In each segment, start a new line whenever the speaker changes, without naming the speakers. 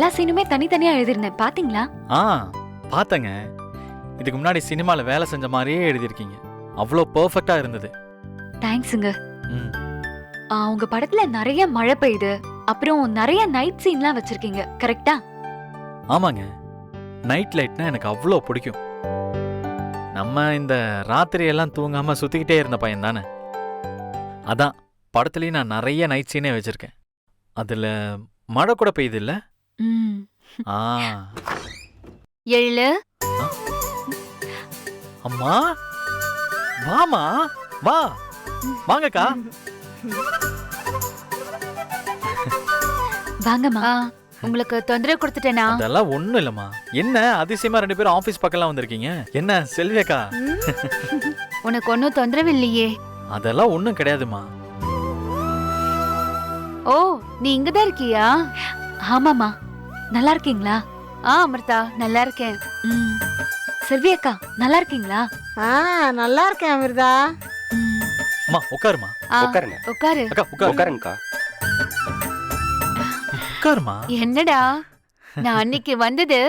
எல்லா சீனுமே தனித்தனியா எழுதிருந்தேன் பாத்தீங்களா?
ஆ பார்த்தேங்க. இதுக்கு முன்னாடி சினிமாவில் வேலை செஞ்ச மாதிரியே எழுதியிருக்கீங்க. அவ்வளோ பர்ஃபெக்டாக இருந்தது.
தேங்க்ஸுங்க
ம்.
ஆ, உங்க படத்துல நிறைய மழை பெய்யுது. அப்புறம் நிறைய நைட் சீன்லாம் வச்சிருக்கீங்க. கரெக்டா
ஆமாங்க. நைட் லைட்னா எனக்கு அவ்வளோ பிடிக்கும். நம்ம இந்த ராத்திரி எல்லாம் தூங்காம சுத்திக்கிட்டே இருந்த பையன் தானே. அதான் படத்துலயும் நான் நிறைய நைட் சீனே வச்சிருக்கேன். அதுல மழை கூட பெய்யுது இல்ல?
ம்.
ஆ.
எழு.
அம்மா. வாமா வா. வாங்கக்கா.
வாங்கம்மா.
உங்களுக்கு தொந்தரவு கொடுத்துட்டேனா?
அதெல்லாம் ஒண்ணும் இல்லம்மா. என்ன அதிசயமா ரெண்டு பேரும் ஆபீஸ் பக்கம்லாம் வந்திருக்கீங்க? என்ன செல்வியக்கா?
உனக்கு ஒன்னும் தொந்தரவு இல்லையே.
அதெல்லாம் ஒண்ணும் கிடையாதுமா
ஓ நீ இங்கதான் இருக்கியா?
ஆமாமா நல்லா இருக்கீங்களா
ஆ அமிர்தா நல்லா இருக்கேன்
ம். செல்வி அக்கா நல்லா இருக்கீங்களா
ஆ நல்லா இருக்கேன் அமிர்தா.
ம்
அம்மா உட்காருமா
ஆ,
உட்காருங்க.
உட்காரு.
அக்கா உட்காரு
உட்காருங்கக்கா.
உட்காருமா
என்னடா? நான் அன்னைக்கு வந்தது.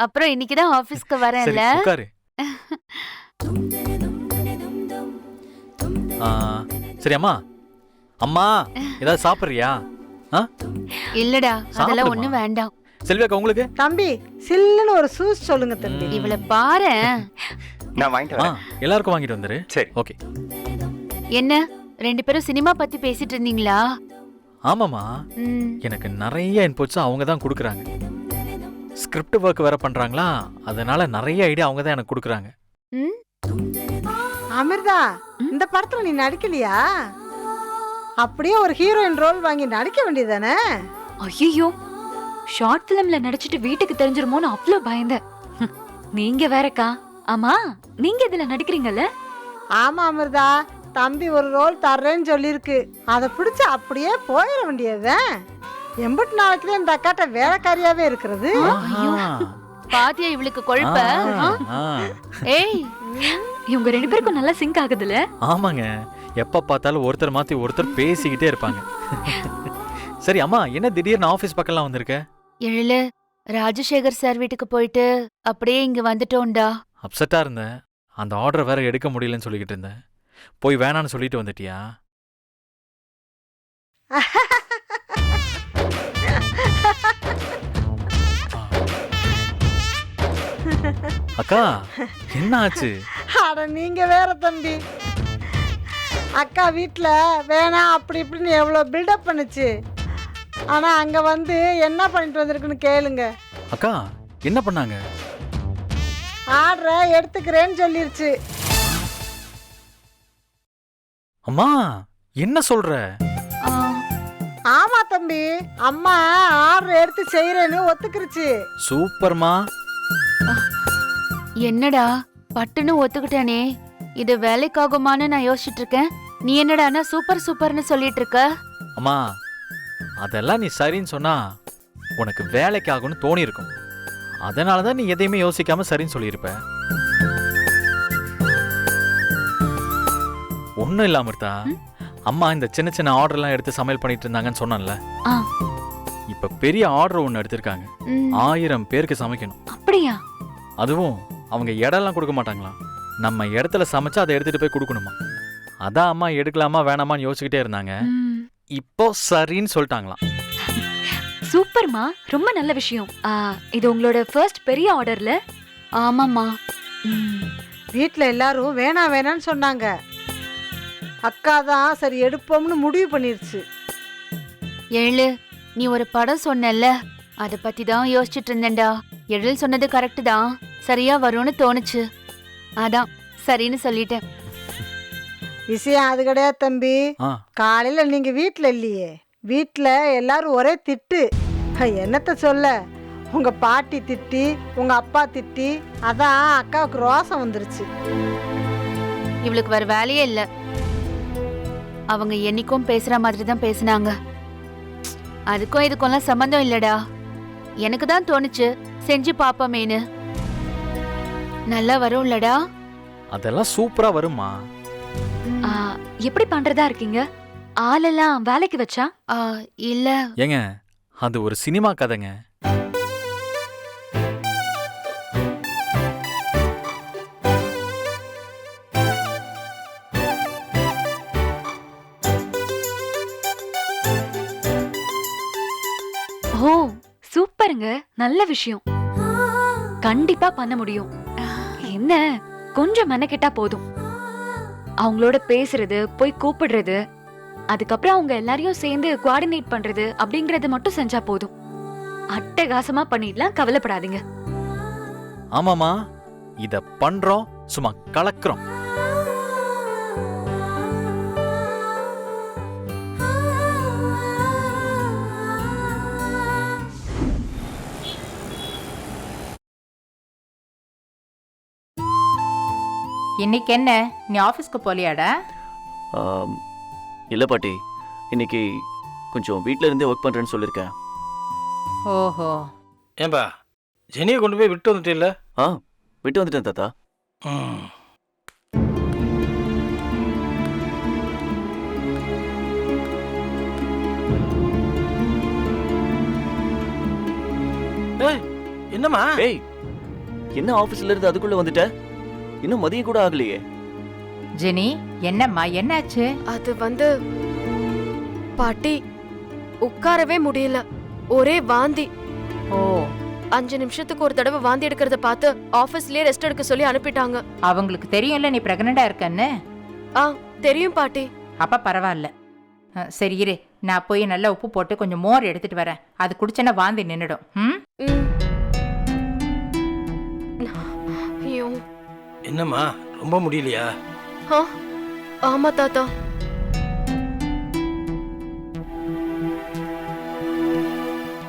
அப்புறம் இன்னைக்குதான் ஆபீஸ்க்கு
சரி
வரேன்ல
உட்காரு. ஆ, சரி அம்மா. அம்மா ஏதாவது சாப்பிடுறியா?
இல்லடா அதெல்லாம்
சாப்பிடுமா.
ஒண்ணும் வேண்டாம்.
செல்வியாக்கா உங்களுக்கு?
தம்பி சில்லுன்னு ஒரு சூஸ் சொல்லுங்க தம்பி.
இவள பாரு.
நான் வாங்கிட்டு வரேன்.
எல்லாருக்கும் வாங்கிட்டு வந்துரு.
சரி.
ஓகே.
என்ன? ரெண்டு பேரும் சினிமா பத்தி பேசிட்டு இருந்தீங்களா?
ஆமாம்மா.
ம்,
எனக்கு நிறைய இன்புட்ஸ் அவங்க தான் கொடுக்குறாங்க. ஸ்கிரிப்ட் ஒர்க் வேற பண்றாங்களா? அதனால நிறைய ஐடியா அவங்க தான் எனக்கு கொடுக்குறாங்க.
ம்,
அமிர்தா இந்த படத்துல நீ நடிக்கலையா? அப்படியே ஒரு ஹீரோயின் ரோல் வாங்கி நடிக்க வேண்டியதானே
ஐயோ ஷார்ட் பிலிம்ல நடிச்சிட்டு வீட்டுக்கு தெரிஞ்சிருமோன்னு அவ்வளோ பயந்தேன் நீங்க வேறக்கா. ஆமா நீங்க இதுல நடிக்கிறீங்கல்ல?
ஆமா அமிர்தா. தம்பி ஒரு ரோல் தர்றேன்னு சொல்லியிருக்கு. அதை பிடிச்சி அப்படியே போயிட வேண்டியதுதான்? எண்பத்தி நாளைக்குல இந்த அக்காட்ட வேலைக்காரியாவே இருக்கிறது.
பாத்தியா இவளுக்கு கொழுப்ப. ஏய்
இவங்க ரெண்டு பேருக்கும் நல்லா சிங்க் ஆகுதுல்ல?
ஆமாங்க. எப்ப பார்த்தாலும் ஒருத்தர் மாத்தி ஒருத்தர் பேசிக்கிட்டே இருப்பாங்க. சரி அம்மா என்ன திடீர்னு ஆபீஸ் பக்கம்லாம் வந்திருக்க?
எழு ராஜசேகர் சார் வீட்டுக்கு போயிட்டு அப்படியே இங்க வந்துட்டோம்டா.
அப்செட்டா இருந்தேன். அந்த ஆர்டர் வேற எடுக்க முடியலன்னு சொல்லிக்கிட்டு இருந்தேன். போய் வேணான்னு சொல்லிட்டு வந்துட்டியா? அக்கா என்ன ஆச்சு?
அட நீங்க வேற தம்பி. அக்கா வீட்டில் வேணாம் அப்படி இப்படின்னு எவ்வளோ பில்டப் பண்ணுச்சு. ஆனால் அங்கே வந்து என்ன பண்ணிட்டு வந்திருக்குன்னு கேளுங்க.
அக்கா என்ன பண்ணாங்க?
ஆர்டரை எடுத்துக்கிறேன்னு சொல்லிருச்சு.
அம்மா என்ன சொல்ற?
ஆமா தம்பி அம்மா ஆர்டர் எடுத்து செய்கிறேன்னு ஒத்துக்கிருச்சு.
சூப்பர்மா.
என்னடா பட்டுன்னு ஒத்துக்கிட்டானே. இது வேலைக்காகுமான்னு நான் யோசிச்சுட்டு இருக்கேன். நீ என்னடானா சூப்பர் சூப்பர்னு சொல்லிட்டு இருக்க?
அம்மா அதெல்லாம் நீ சரின்னு சொன்னா உனக்கு வேலைக்கு ஆகும்னு தோணி இருக்கும் அதனால தான் நீ எதையுமே யோசிக்காம சரின்னு சொல்லியிருப்ப. ஒன்றும் இல்ல அமிர்தா. அம்மா இந்த சின்ன சின்ன ஆர்டர்லாம் எடுத்து சமையல் பண்ணிட்டு இருந்தாங்கன்னு சொன்னேன்ல. இப்ப பெரிய ஆர்டர் ஒன்று எடுத்திருக்காங்க. ஆயிரம் பேருக்கு சமைக்கணும்.
அப்படியா?
அதுவும் அவங்க இடம்லாம் கொடுக்க மாட்டாங்களாம் நம்ம இடத்துல சமைச்சு அதை எடுத்துட்டு போய் கொடுக்கணுமா? அதான் அம்மா எடுக்கலாமா வேணாமான்னு யோசிச்சுக்கிட்டே இருந்தாங்க. இப்போ சரின்னு சொல்லிட்டாங்களாம்.
சூப்பர்மா ரொம்ப நல்ல விஷயம். ஆ, இது உங்களோட ஃபர்ஸ்ட் பெரிய ஆர்டர்ல
ஆமாம்மா.
வீட்டில் எல்லாரும் வேணாம் வேணான்னு சொன்னாங்க. அக்கா தான் சரி எடுப்போம்னு முடிவு பண்ணிருச்சு.
எழு நீ ஒரு படம் சொன்னல்ல? அத பத்தி தான் யோசிச்சுட்டு இருந்தேன்டா. எழில் சொன்னது கரெக்ட் தான். சரியா வரும்னு தோணுச்சு. அதான் சரின்னு சொல்லிட்டேன்.
விஷயம் அது கிடையாது தம்பி. காலையில் நீங்கள் வீட்டில் இல்லையே. வீட்டில் எல்லாரும் ஒரே திட்டு. என்னத்த சொல்ல? உங்கள் பாட்டி திட்டி உங்கள் அப்பா திட்டி அதான் அக்காவுக்கு ரோசம் வந்துருச்சு.
இவளுக்கு வேற வேலையே இல்ல. அவங்க என்னைக்கும் பேசுற மாதிரி தான் பேசுனாங்க. அதுக்கும் இதுக்கும்லாம் சம்மந்தம் இல்லடா. எனக்கு தான் தோணுச்சு செஞ்சு பாப்பமேனு நல்லா வரும்லடா.
அதெல்லாம் சூப்பரா வருமா
எப்படி பண்றதா இருக்கீங்க? ஆளெல்லாம் வேலைக்கு வச்சா?
ஆ, இல்ல.
ஏங்க அது ஒரு சினிமா கதைங்க. ஓ சூப்பருங்க.
நல்ல விஷயம். கண்டிப்பா பண்ண முடியும். என்ன? கொஞ்சம் மெனக்கெட்டா போதும். அவங்களோட பேசுறது போய் கூப்பிடுறது அதுக்கப்புறம் அவங்க எல்லாரையும் சேர்ந்து கோஆர்டினேட் பண்றது அப்படிங்கறது மட்டும் செஞ்சா போதும். அட்டகாசமா பண்ணிடலாம் கவலைப்படாதீங்க.
ஆமாமா இத பண்றோம் சும்மா கலக்குறோம்.
இன்னைக்கு என்ன? நீ ஆஃபீஸ்க்கு போலியாடா?
இல்லை பாட்டி. இன்னைக்கு கொஞ்சம் வீட்டில் இருந்தே ஒர்க் பண்ணுறேன்னு சொல்லியிருக்கேன்
ஓஹோ.
ஏன்பா ஜெனியை கொண்டு போய் விட்டு வந்துட்டே
ஆ விட்டு வந்துட்டேன் தாத்தா.
ம். ஏய் என்னம்மா?
ஏய் என்ன ஆஃபீஸ்ல இருந்து அதுக்குள்ள வந்துட்ட? இன்னும் மதியம் கூட ஆகலையே.
ஜெனி என்னம்மா என்னாச்சு?
அது வந்து பாட்டி உட்காரவே முடியல. ஒரே வாந்தி.
ஓ.
அஞ்சு நிமிஷத்துக்கு ஒரு தடவை வாந்தி எடுக்கிறத பார்த்து ஆபீஸ்லயே ரெஸ்ட் எடுக்க சொல்லி அனுப்பிட்டாங்க.
அவங்களுக்கு தெரியும்ல நீ பிரெக்னண்டா இருக்கன்னு?
ஆ தெரியும் பாட்டி.
அப்ப பரவாயில்ல. அஹ், சரி இரு நான் போய் நல்லா உப்பு போட்டு கொஞ்சம் மோர் எடுத்துட்டு வரேன். அது குடிச்சேன்னா வாந்தி நின்னுடும். ம்?
ம்.
என்னம்மா ரொம்ப முடியலையா?
ஆ, ஆமா தாத்தா.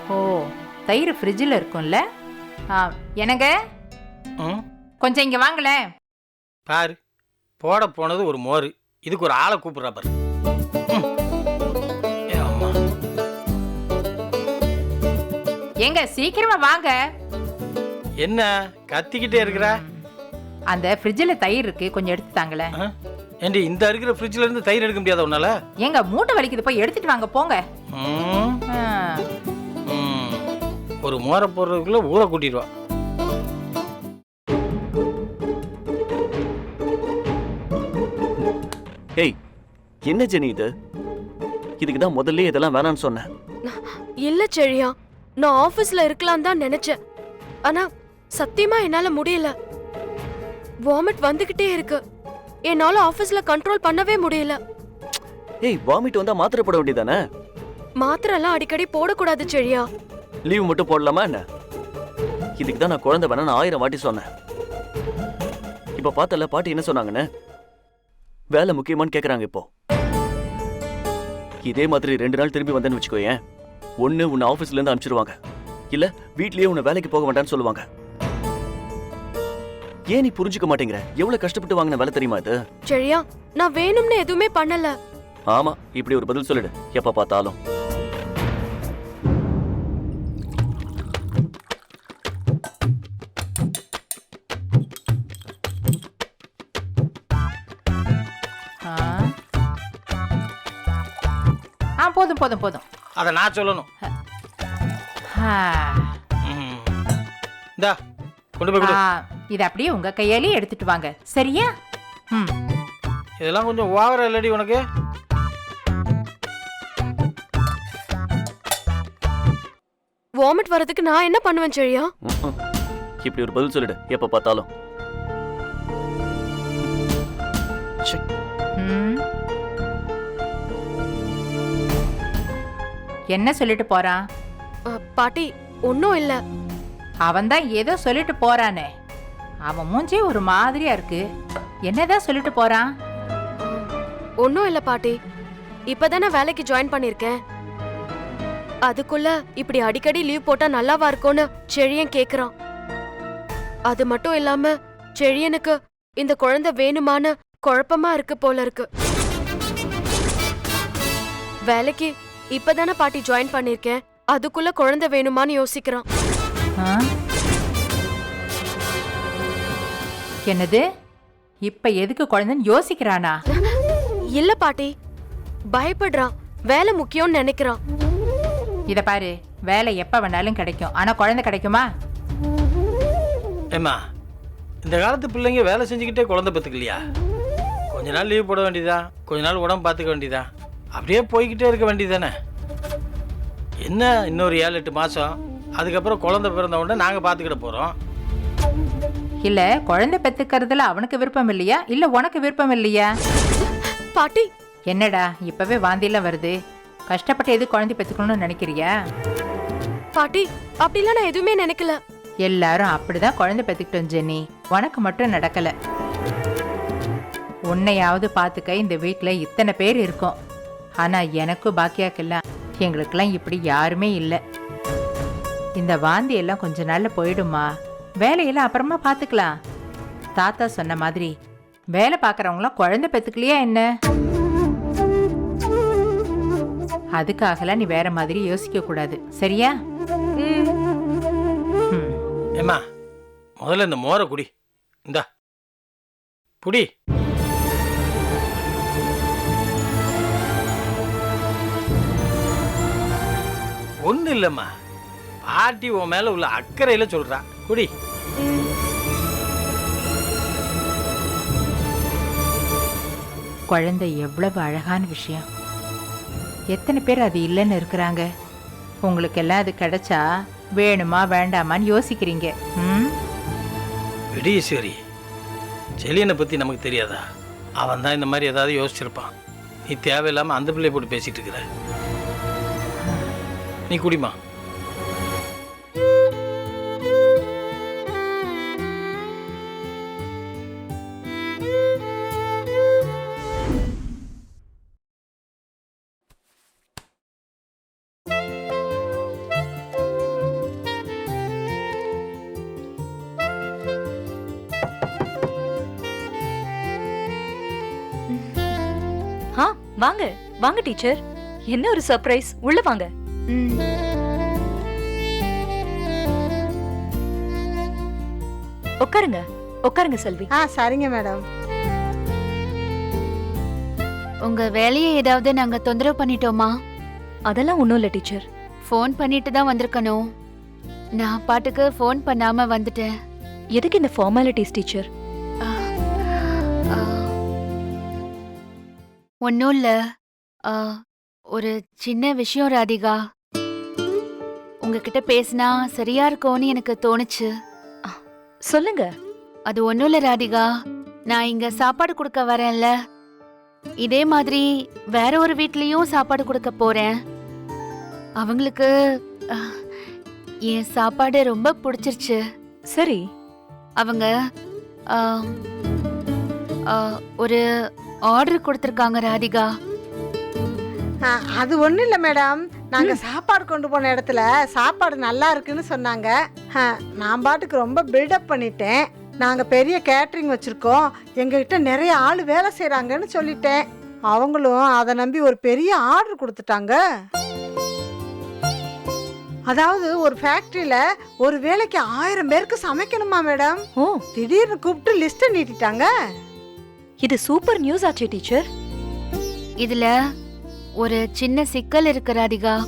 ஓ தயிர் ஃப்ரிட்ஜில் இருக்கும்ல? ஆ என்னங்க?
ம்?
கொஞ்சம் இங்க வாங்களேன்.
பாரு போட போனது ஒரு மோர். இதுக்கு ஒரு ஆளை கூப்பிடுறா பாரு. ம். ஏ அம்மா.
ஏங்க சீக்கிரமா வாங்க.
என்ன கத்திக்கிட்டே இருக்கிறா?
அந்த ஃப்ரிட்ஜில் தயிர் இருக்கு கொஞ்சம் எடுத்து தாங்களேன்.
ஆ? ஏண்டி இந்த இருக்கிற ஃப்ரிட்ஜ்ல இருந்து தயிர் எடுக்க முடியாத உன்னால?
ஏங்க மூட்டை வலிக்குது போய் எடுத்துட்டு வாங்க போங்க.
ஒரு மோரை போடுறதுக்குள்ள ஊரை கூட்டிடுவா.
ஏய் என்ன ஜெனி இது? இதுக்கு தான் முதல்ல இதெல்லாம் வேணாம்னு சொன்னேன்.
இல்ல செழியா நான் ஆபீஸ்ல இருக்கலாம் தான் நினைச்சேன். ஆனா சத்தியமா என்னால முடியல. வாமிட் வந்துகிட்டே இருக்கு. என்னால ஆபீஸ்ல கண்ட்ரோல் பண்ணவே முடியல.
ஏய் வாமிட் வந்தா மாத்திரை போட வேண்டியதானே?
மாத்திரை எல்லாம் அடிக்கடி போடக்கூடாது செழியா.
லீவ் மட்டும் போடலாமா என்ன? இதுக்கு தான் நான் குழந்தை வேணாம்னு ஆயிரம் வாட்டி சொன்னேன். இப்ப பார்த்தல பாட்டி என்ன சொன்னாங்கன்னு? வேலை முக்கியமான்னு கேக்குறாங்க இப்போ. இதே மாதிரி ரெண்டு நாள் திரும்பி வந்தேன்னு வச்சுக்கோயேன். ஒண்ணு உன்னை ஆபீஸ்ல இருந்து அனுப்பிச்சிருவாங்க. இல்ல வீட்லயே உன்னை வேலைக்கு போக வேண்டாம்னு சொல்லுவாங்க. ஏன் நீ புரிஞ்சுக்க மாட்டேங்கிற? எவ்வளவு கஷ்டப்பட்டு வாங்கின வேலை தெரியுமா இது?
செழியா நான் வேணும்னு எதுவுமே பண்ணல.
ஆமா இப்படி ஒரு பதில் சொல்லிடு. எப்ப பார்த்தாலும்.
ஆ. ஆ போதும் போதும் போதும்.
அதை நான் சொல்லணும்.
ஆ.
ம். இந்தா கொண்டு போய் கொடு.
ஆ, இத அப்படியே உங்க கையாலே எடுத்துட்டு வாங்க. சரியா? ம்.
இதெல்லாம் கொஞ்சம் ஓவரா இல்லடி உனக்கு.
வாமிட் வரதுக்கு நான் என்ன பண்ணுவேன் செழியா.
இப்படி ஒரு பதில் சொல்லிடு. எப்ப பார்த்தாலும்.
என்ன சொல்லிட்டு போறான்?
பாட்டி ஒன்றும் இல்ல.
அவன் தான் ஏதோ சொல்லிட்டு போறானே. அவன் மூஞ்சே ஒரு மாதிரியா இருக்கு. என்னதான் சொல்லிட்டு போறான்?
ஒன்றும் இல்ல பாட்டி. இப்பதானே வேலைக்கு ஜாயின் பண்ணிருக்கேன். அதுக்குள்ள இப்படி அடிக்கடி லீவ் போட்டா நல்லாவா இருக்கும்னு செழியன் கேக்குறான். அது மட்டும் இல்லாம செழியனுக்கு இந்த குழந்தை வேணுமான்னு குழப்பமா இருக்கு போல இருக்கு. வேலைக்கு இப்பதானே பாட்டி ஜாயின் பண்ணிருக்கேன். அதுக்குள்ள குழந்தை வேணுமான்னு யோசிக்கிறான்.
என்னது? இப்ப எதுக்கு குழந்தைன்னு யோசிக்கிறானா?
இல்ல பாட்டி. பயப்படுறான். வேலை முக்கியம்னு நினைக்கிறான்.
இத பாரு வேலை எப்ப வேணாலும் கிடைக்கும். ஆனா குழந்தை கிடைக்குமா?
ஏம்மா இந்த காலத்து பிள்ளைங்க வேலை செஞ்சுக்கிட்டே குழந்தை பெற்றுக்கலையா கொஞ்ச நாள் லீவ் போட வேண்டியதா? கொஞ்ச நாள் உடம்பு பார்த்துக்க வேண்டியதா? அப்படியே போய்கிட்டே இருக்க வேண்டியதானே என்ன இன்னொரு ஏழு எட்டு மாதம் அதுக்கப்புறம் குழந்தை பிறந்த உடனே நாங்கள் பார்த்துக்கிட போகிறோம்
இல்ல குழந்தை பெத்துக்கிறதுல அவனுக்கு விருப்பம் இல்லையா? இல்ல உனக்கு விருப்பம் இல்லையா?
பாட்டி.
என்னடா இப்பவே வாந்தியெல்லாம் வருது. கஷ்டப்பட்டு எது குழந்தை பெத்துக்கணும்னு நினைக்கிறியா?
பாட்டி அப்படிலாம் நான் எதுவுமே நினைக்கல.
எல்லாரும் அப்படிதான் குழந்தை பெத்துக்கிட்டோம் ஜெனி உனக்கு மட்டும் நடக்கல. உன்னையாவது பார்த்துக்க இந்த வீட்டில் இத்தனை பேர் இருக்கோம். ஆனா எனக்கும் பாக்கியாக்கெல்லாம் எங்களுக்கெல்லாம் இப்படி யாருமே இல்லை. இந்த வாந்தி எல்லாம் கொஞ்ச நாள்ல போயிடுமா? வேலையெல்லாம் அப்புறமா பார்த்துக்கலாம் தாத்தா சொன்ன மாதிரி வேலை பார்க்குறவங்களாம் குழந்தை பெத்துக்கலையா என்ன? அதுக்காகலாம் நீ வேற மாதிரி யோசிக்க கூடாது. சரியா?
ஏமா முதல்ல இந்த மோரை குடி. இந்தா. புடி. ஒன்றும் இல்லைம்மா. பாட்டி உன் மேலே உள்ள அக்கறையில் சொல்கிறா குடி.
குழந்தை எவ்வளவு அழகான விஷயம். எத்தனை பேர் அது இல்லைன்னு இருக்கிறாங்க. உங்களுக்கெல்லாம் அது கிடைச்சா வேணுமா வேண்டாமான்னு யோசிக்கிறீங்க. ம்?
விடிய சரி செலியனை பற்றி நமக்கு தெரியாதா? அவன் தான் இந்த மாதிரி ஏதாவது யோசிச்சிருப்பான். நீ தேவையில்லாமல் அந்த பிள்ளைய போட்டு பேசிகிட்டு இருக்கிற. நீ குடிமா
வாங்க வாங்க டீச்சர். என்ன ஒரு சர்ப்ரைஸ் உள்ள வாங்க.
ம்.
உட்காருங்க உட்காருங்க செல்வி.
ஆ சரிங்க மேடம்.
உங்க வேலையை ஏதாவது நாங்க தொந்தரவு பண்ணிட்டோமா?
அதெல்லாம் ஒண்ணும் இல்ல டீச்சர்.
ஃபோன் பண்ணிட்டு தான் வந்திருக்கணும். நான் பாட்டுக்கு ஃபோன் பண்ணாம வந்துட்டேன்.
எதுக்கு இந்த ஃபார்மாலிட்டிஸ் டீச்சர்?
ஒன்றும் இல்லை. ஒரு சின்ன விஷயம் ராதிகா. உங்ககிட்ட பேசினா சரியா இருக்கும்னு எனக்கு தோணுச்சு.
சொல்லுங்க.
அது ஒன்றும் இல்லை ராதிகா. நான் இங்க சாப்பாடு கொடுக்க வரேன்ல. இதே மாதிரி வேற ஒரு வீட்லயும் சாப்பாடு கொடுக்க போறேன். அவங்களுக்கு என் சாப்பாடு ரொம்ப பிடிச்சிருச்சு.
சரி.
அவங்க ஒரு ஆர்டர் கொடுத்துருக்காங்க ராதிகா.
ஆ, அது ஒன்றும் இல்லை மேடம். நாங்கள் சாப்பாடு கொண்டு போன இடத்துல சாப்பாடு நல்லா இருக்குன்னு சொன்னாங்க. ஆ, நான் பாட்டுக்கு ரொம்ப பில்டப் பண்ணிட்டேன். நாங்கள் பெரிய கேட்ரிங் வச்சுருக்கோம். எங்ககிட்ட நிறைய ஆள் வேலை செய்கிறாங்கன்னு சொல்லிட்டேன். அவங்களும் அதை நம்பி ஒரு பெரிய ஆர்டர் கொடுத்துட்டாங்க. அதாவது ஒரு ஃபேக்ட்ரியில் ஒரு வேலைக்கு ஆயிரம் பேருக்கு சமைக்கணுமா மேடம்? திடீர்னு கூப்பிட்டு லிஸ்ட்டை நீட்டிட்டாங்க.
இது சூப்பர் நியூஸ் ஆச்சு டீச்சர்.
இதுல ஒரு சின்ன சிக்கல் இருக்கு ராதிகா.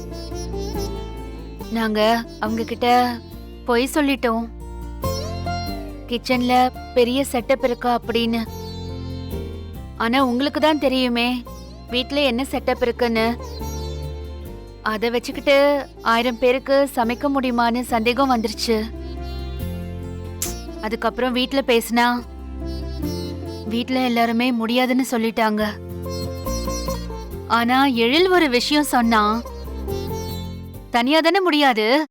நாங்க அவங்க கிட்ட பொய் சொல்லிட்டோம். கிச்சன்ல பெரிய செட்டப் இருக்கா அப்படின்னு. ஆனா உங்களுக்கு தான் தெரியுமே வீட்ல என்ன செட்டப் இருக்குன்னு. அத வச்சுக்கிட்டு ஆயிரம் பேருக்கு சமைக்க முடியுமான்னு சந்தேகம் வந்துருச்சு. அதுக்கப்புறம் வீட்டில் பேசினா வீட்ல எல்லாருமே முடியாதுன்னு சொல்லிட்டாங்க. ஆனா எழில் ஒரு விஷயம் சொன்னா தனியா தானே முடியாது?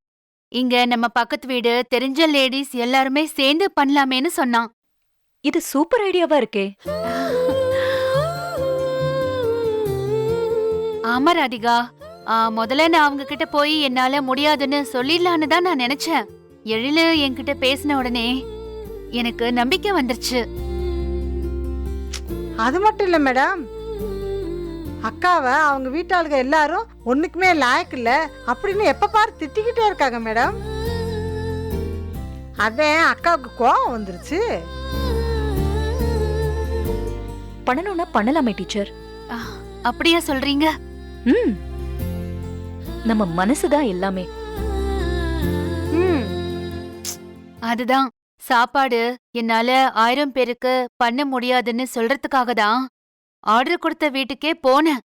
இங்க நம்ம பக்கத்து வீடு தெரிஞ்ச லேடிஸ் எல்லாருமே சேர்ந்து பண்ணலாமேன்னு சொன்னான்.
இது சூப்பர் ஐடியாவா இருக்கே.
ஆமா ராதிகா. ஆ, முதல்ல நான் அவங்க கிட்ட போய் என்னால முடியாதுன்னு சொல்லிடலான்னு தான் நான் நினைச்சேன். எழிலு என்கிட்ட பேசின உடனே எனக்கு நம்பிக்கை வந்துருச்சு.
அது மட்டும் இல்லை மேடம் அக்காவை அவங்க வீட்டாளுங்க எல்லாரும் ஒன்றுக்குமே லாயக்கு இல்லை. அப்படின்னு எப்போ பாரு திட்டிக்கிட்டே இருக்காங்க மேடம் அதே அக்காவுக்கு கோவம் வந்துருச்சு.
பண்ணணும்னா பண்ணலாமே டீச்சர்
அப்படியா சொல்றீங்க?
ம். நம்ம மனசுதான் எல்லாமே.
ம்.
அதுதான். சாப்பாடு என்னால ஆயிரம் பேருக்கு பண்ண முடியாதுன்னு சொல்றதுக்காக தான் ஆர்டர் கொடுத்த வீட்டுக்கே போனேன்.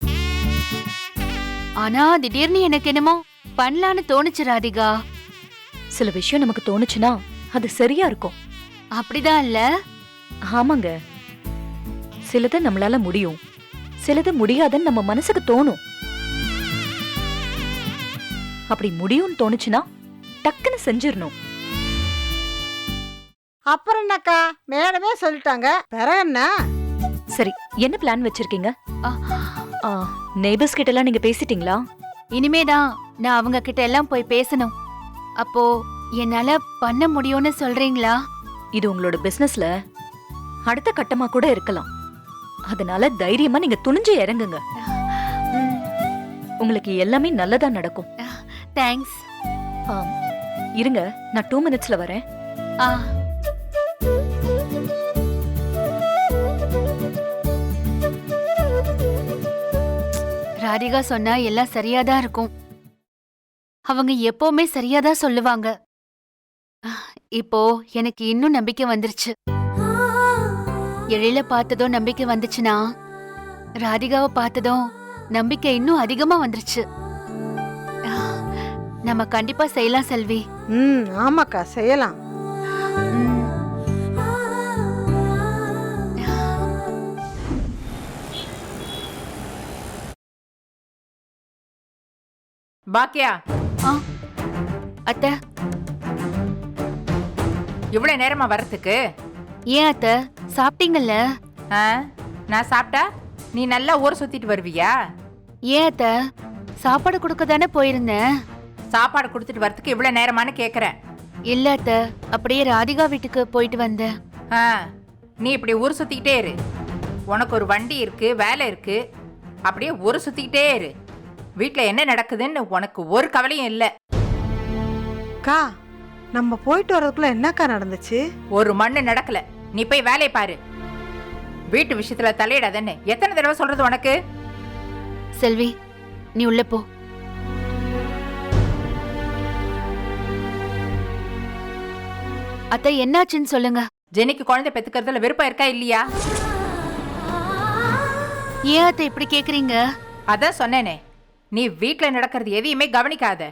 ஆனா திடீர்னு எனக்கு என்னமோ பண்ணலான்னு தோணுச்சு ராதிகா.
சில விஷயம் நமக்கு தோணுச்சுன்னா அது சரியா இருக்கும்.
அப்படிதான் இல்ல?
ஆமாங்க. சிலது நம்மளால முடியும். சிலது முடியாதுன்னு நம்ம மனசுக்கு தோணும். அப்படி முடியும்னு தோணுச்சுன்னா டக்குன்னு செஞ்சிடணும்.
அப்புறம் என்னக்கா? மேடமே சொல்லிட்டாங்க. பிறகு என்ன?
சரி என்ன பிளான் வச்சிருக்கீங்க?
ஆ,
நெய்பர்ஸ் கிட்ட எல்லாம் நீங்க பேசிட்டீங்களா?
இனிமேதான் நான் அவங்க கிட்ட எல்லாம் போய் பேசணும். அப்போ என்னால பண்ண முடியும்னு சொல்றீங்களா?
இது உங்களோட பிசினஸ்ல அடுத்த கட்டமா கூட இருக்கலாம். அதனால தைரியமா நீங்க துணிஞ்சு இறங்குங்க. உங்களுக்கு எல்லாமே நல்லதா நடக்கும்.
தேங்க்ஸ்.
இருங்க நான் டூ மினிட்ஸ்ல வரேன்.
ஆ. ராதிகா சொன்னா எல்லாம் சரியாதான் இருக்கும். அவங்க எப்பவுமே சரியாதான் சொல்லுவாங்க. இப்போ எனக்கு இன்னும் நம்பிக்கை வந்துருச்சு. எழில பார்த்ததும் நம்பிக்கை வந்துச்சுன்னா ராதிகாவை பார்த்ததும் நம்பிக்கை இன்னும் அதிகமா வந்துருச்சு. நம்ம கண்டிப்பா செய்யலாம் செல்வி.
ம் ஆமாக்கா செய்யலாம்.
ம்.
பாக்கியா.
ஆ. அத்தை.
இவ்வளவு நேரமா வர்றதுக்கு?
ஏன் அத்தை? சாப்பிட்டீங்கல்ல?
நான் சாப்பிட்டா? நீ நல்லா ஊர் சுத்திட்டு வருவியா?
ஏன் அத்தை? சாப்பாடு கொடுக்க தானே போயிருந்தேன்.
சாப்பாடு கொடுத்துட்டு வரதுக்கு இவ்வளவு நேரமான்னு கேக்குறேன்.
இல்ல அத்தை. அப்படியே ராதிகா வீட்டுக்கு போயிட்டு வந்தேன்.
ஆ, நீ இப்படி ஊர் சுத்திக்கிட்டே இரு. உனக்கு ஒரு வண்டி இருக்கு வேலை இருக்கு. அப்படியே ஊர் சுத்திக்கிட்டே இரு. வீட்ல என்ன நடக்குதுன்னு உனக்கு ஒரு கவலையும் இல்ல.
அக்கா நம்ம போயிட்டு வர்றதுக்குள்ள என்னக்கா நடந்துச்சு?
ஒரு மண்ணு நடக்கல. நீ போய் வேலையை பாரு. வீட்டு விஷயத்துல தலையிடாதன்னு எத்தனை தடவை சொல்றது உனக்கு?
செல்வி நீ உள்ள போ. அத்தை என்னாச்சுன்னு சொல்லுங்க.
ஜெனிக்கு குழந்தை பெத்துக்கிறதுல விருப்பம் இருக்கா இல்லையா?
ஏன் அத்தை இப்படி கேக்குறீங்க?
அதான் சொன்னேனே. நீ வீட்ல நடக்கிறது எதையுமே கவனிக்காத.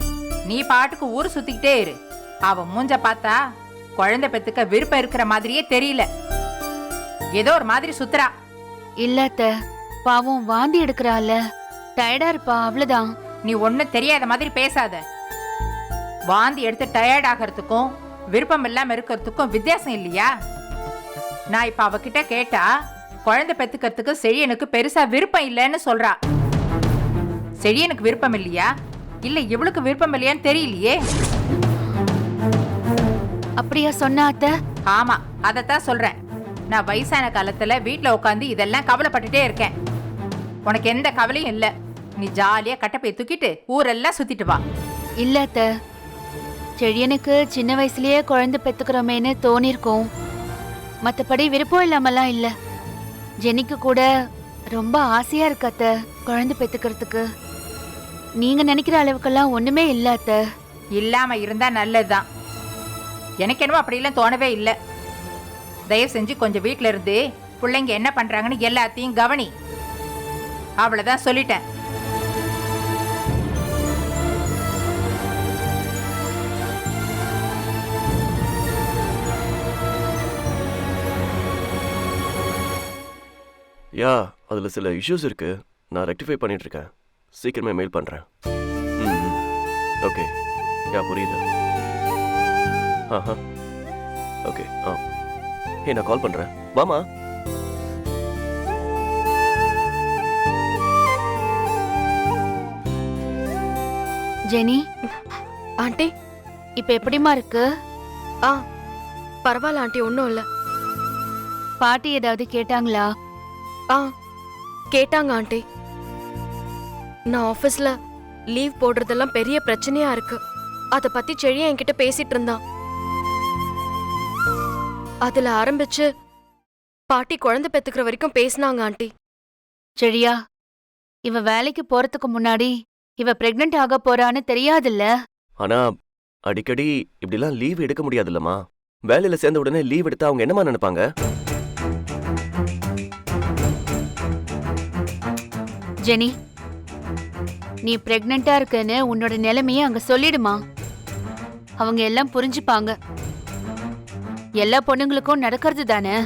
நீ பாட்டுக்கு ஊர் சுத்திக்கிட்டே இரு. அவ மூஞ்ச பார்த்தா குழந்தை பெத்துக்க விருப்பம் இருக்கிற மாதிரியே தெரியல. ஏதோ ஒரு மாதிரி சுத்துறா.
இல்ல அத்தை பாவம் வாந்தி எடுக்கறால டயர்டா இருப்பா அவ்வளவுதான்.
நீ ஒன்னும் தெரியாத மாதிரி பேசாத. வாந்தி எடுத்து டயர்ட் ஆகிறதுக்கும் விருப்பம் இல்லாம இருக்கிறதுக்கும் வித்தியாசம் இல்லையா? நான் இப்ப அவகிட்ட கேட்டா குழந்தை பெத்துக்கிறதுக்கு செழியனுக்கு பெருசா விருப்பம் இல்லைன்னு சொல்றா. செழியனுக்கு விருப்பம் இல்லையா? இல்ல இவளுக்கு விருப்பம் இல்லையான்னு தெரியலையே.
அப்படியா சொன்னா அத்தை?
ஆமா அதத்தான் சொல்றேன். நான் வயசான காலத்துல வீட்ல உட்காந்து இதெல்லாம் கவலைப்பட்டுட்டே இருக்கேன். உனக்கு எந்த கவலையும் இல்ல. நீ ஜாலியா கட்டப்பை தூக்கிட்டு ஊரெல்லாம் சுத்திட்டு வா.
இல்ல அத்தை. செழியனுக்கு சின்ன வயசுலயே குழந்தை பெத்துக்கிறோமேன்னு தோணிருக்கோம். மத்தபடி விருப்பம் இல்லாமலாம் இல்ல. ஜெனிக்கு கூட ரொம்ப ஆசையா இருக்கு அத்தை குழந்தை பெத்துக்கிறதுக்கு. நீங்க நினைக்கிற அளவுக்கெல்லாம் ஒண்ணுமே இல்ல அத்தை.
இல்லாம இருந்தா நல்லதுதான். எனக்கு என்னமோ அப்படிலாம் தோணவே இல்லை. தயவு செஞ்சு கொஞ்சம் வீட்ல இருந்து பிள்ளைங்க என்ன பண்றாங்கன்னு எல்லாத்தையும் கவனி. அவ்வளவுதான் சொல்லிட்டேன்.
யா அதில் சில இஷ்யூஸ் இருக்கு. நான் ரெக்டிஃபை பண்ணிட்டு இருக்கேன். சீக்கிரமே மெயில் பண்ணுறேன் ம் ஓகே யா புரியுது. ஆஹா. ஓகே ஆ. ஏ நான் கால் பண்ணுறேன் வாமா
ஜெனி
ஆண்டி
இப்ப எப்படிமா இருக்கு?
ஆ பரவாயில்ல ஆண்டி ஒன்றும் இல்லை.
பாட்டி ஏதாவது கேட்டாங்களா?
ஆ கேட்டாங்க ஆண்டி. நான் ஆஃபீஸில் லீவ் போடுறதெல்லாம் பெரிய பிரச்சனையா இருக்கு. அதை பத்தி செழிய என்கிட்ட பேசிட்டு இருந்தான். அதுல ஆரம்பிச்சு பாட்டி குழந்தை பெத்துக்கிற வரைக்கும் பேசினாங்க ஆண்டி.
செழியா இவ வேலைக்கு போறதுக்கு முன்னாடி இவ பிரெக்னென்ட் ஆக போறான்னு தெரியாதுல்ல?
ஆனால் அடிக்கடி இப்படிலாம் லீவ் எடுக்க முடியாதுல்லம்மா. வேலையில் சேர்ந்த உடனே லீவ் எடுத்தா அவங்க என்னம்மா நினைப்பாங்க?
ஜெனி நீ பிரெக்னெண்டா இருக்கன்னு உன்னோட நிலைமையை அங்க சொல்லிடுமா? அவங்க எல்லாம் புரிஞ்சுப்பாங்க. எல்லா பொண்ணுங்களுக்கும் நடக்கிறது தானே?